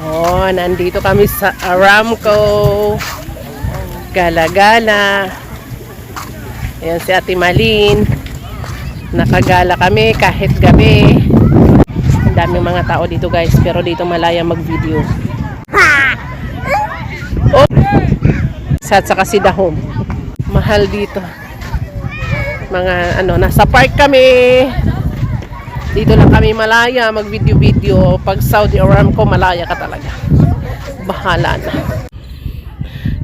Oh, nandito kami sa Aramco. Gala-gala. Ayan si Ate Malin. Nakagala kami kahit gabi. Ang daming mga tao dito guys, pero dito malaya mag-video. Oh! Sa saka si Dahom. Mahal dito. Mga ano, nasa park kami. Dito lang kami malaya mag-video-video. Pag Saudi Aramco, malaya ka talaga. Bahala na.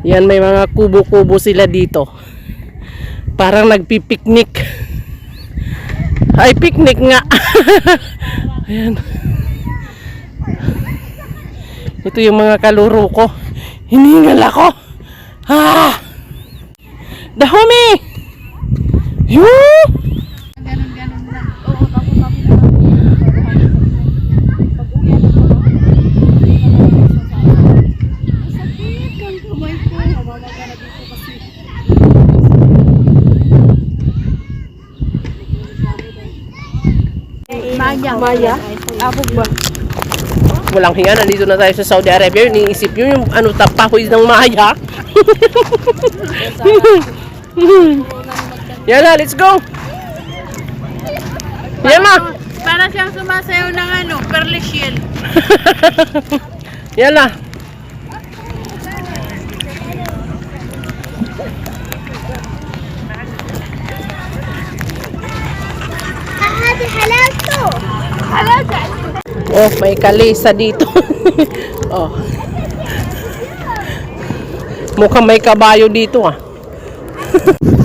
Yan, may mga kubo-kubo sila dito. Parang nagpipiknik. Ay, picnic nga. Ayan. Ito yung mga kaluro ko. Hiningal ako. Ah! Dahome! Yoo! Ganon-ganon lang. Oo, kapo-kapo na. Pag uwi ako Sakit kang kamay na dito kasi. Maya. Maya? Apog ba? Walang hiya, nandito na tayo sa Saudi Arabia. Iniisip nyo yung ano, tapahoy ng maya. Yan na, let's go! Yan na! Para siyang sumasayaw ng ano, shield. Yan na! Oh, may kalesa dito. oh. Mukhang may kabayo dito ah.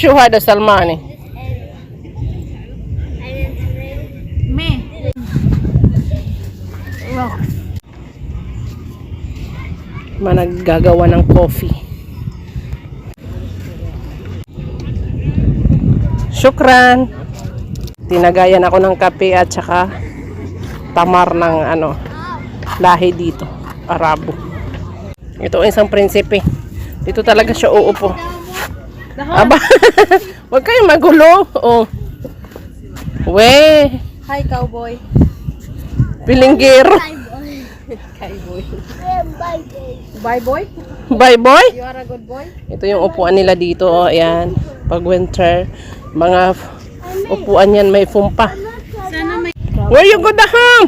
وشو هذا سلماني Me. Wow. managgagawa ng coffee. Shukran. Tinagayan ako ng kape at saka tamar ng ano lahi dito, Arabo. Ito ang isang prinsipe. Dito talaga siya uupo. Aba, wag kayong magulo. Oh. We. Hi, cowboy. Pilinggero. Cowboy. Bye, boy. Bye, boy. You are a good boy. Ito yung upuan nila dito. Oh, ayan. Pag winter, mga upuan yan may fumpa. Where you go the dahang?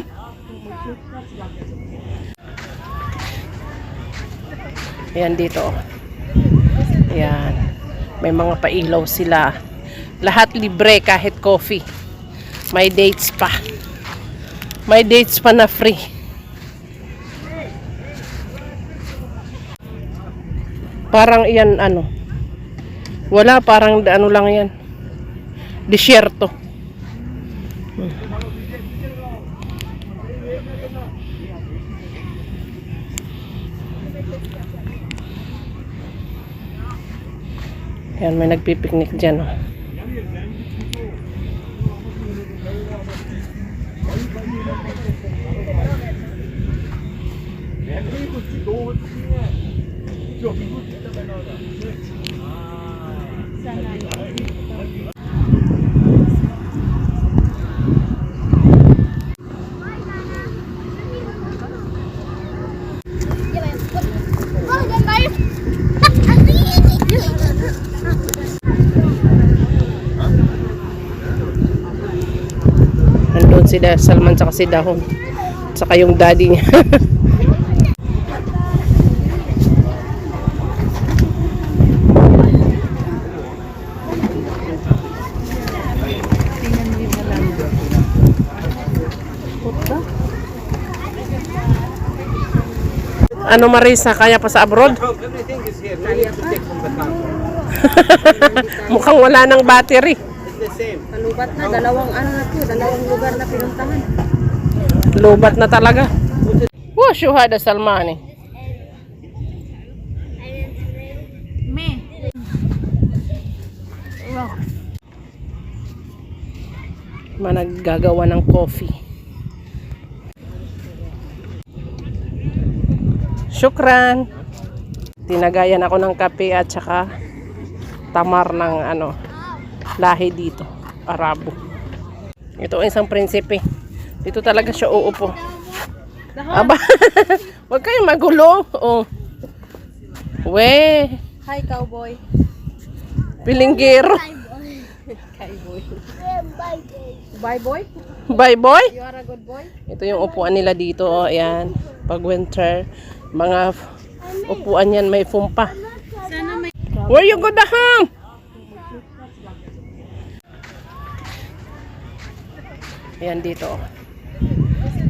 Ayan dito. Oh. Ayan. May mga pailaw sila. Lahat libre kahit coffee. May dates pa. May dates pa na free. Parang iyan ano. Wala parang ano lang yan. Disyerto. Yan, may nagpipiknik dyan. Oh. Nandun si Da- Salman tsaka si Dahon. Tsaka yung daddy niya. Ano Marisa, kaya pa sa abroad? Mukhang wala ng battery. Kalubat na. Dalawang ano na to. Dalawang lugar na pinuntahan. Lubat na talaga. Wow, syuhada Salmani. Me. Wow. Managgagawa ng coffee. Shukran. Tinagayan ako ng kape at saka tamar ng ano lahi dito, Arabo. Ito ang isang prinsipe. Dito talaga siya uupo. Aba, wag kayong magulo. Oh. We, Hi, cowboy. pilinggero. Cowboy. Bye, boy. Bye, boy. Bye, boy. You are a good boy. Ito yung upuan nila dito. Oh, ayan. Pag winter, mga upuan yan may fumpa. Where you go daham? Ayan dito.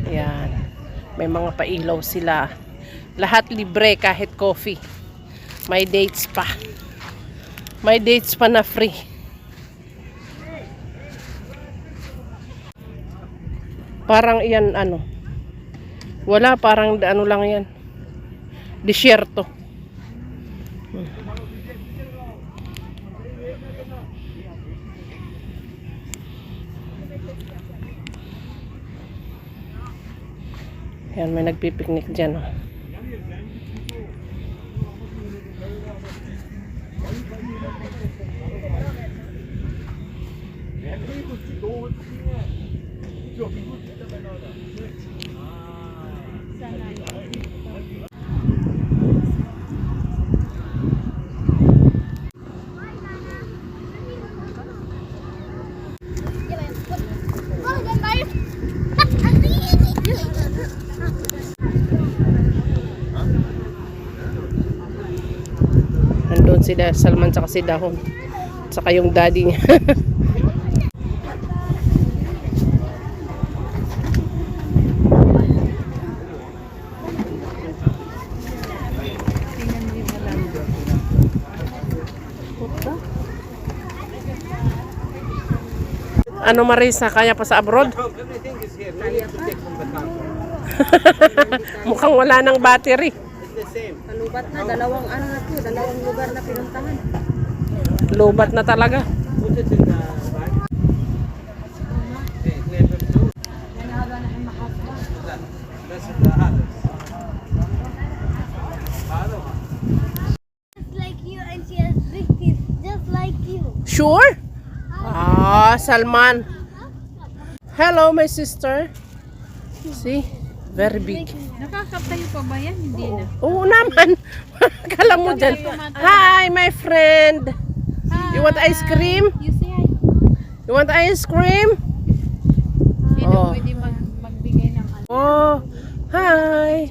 Ayan. May mga pailaw sila. Lahat libre kahit coffee. May dates pa. May dates pa na free. Parang iyan ano. Wala parang ano lang yan. Disyerto. Yan, may nagpipiknik dyan. Oh. Oh, the knife. Nandun si Da- Salman tsaka si Dahon. Tsaka yung daddy niya. Ano Marisa, kaya pa sa abroad? Mukhang wala ng battery. Kalubat na. Dalawang ano na to. Dalawang lugar na pinuntahan. Lobat na talaga. Sure? Ah, Salman. Hello, my sister. See? Very big. Nakakatayo pa ba yan? Hindi na. Oo naman. Kala mo dyan. Hi, my friend. You want ice cream? You say hi. You want ice cream? Sino Oh. pwede mag magbigay ng ano? Oh, hi.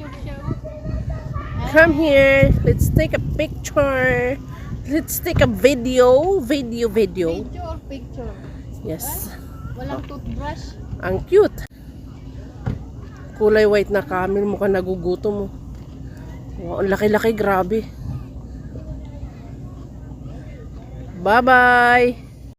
Come here. Let's take a picture. Let's take a video. Video, video. Video or picture? Yes. Walang toothbrush? Ang cute. Kulay white na camel. Mukhang nagugutom mo. Wow, laki-laki. Grabe. Bye-bye.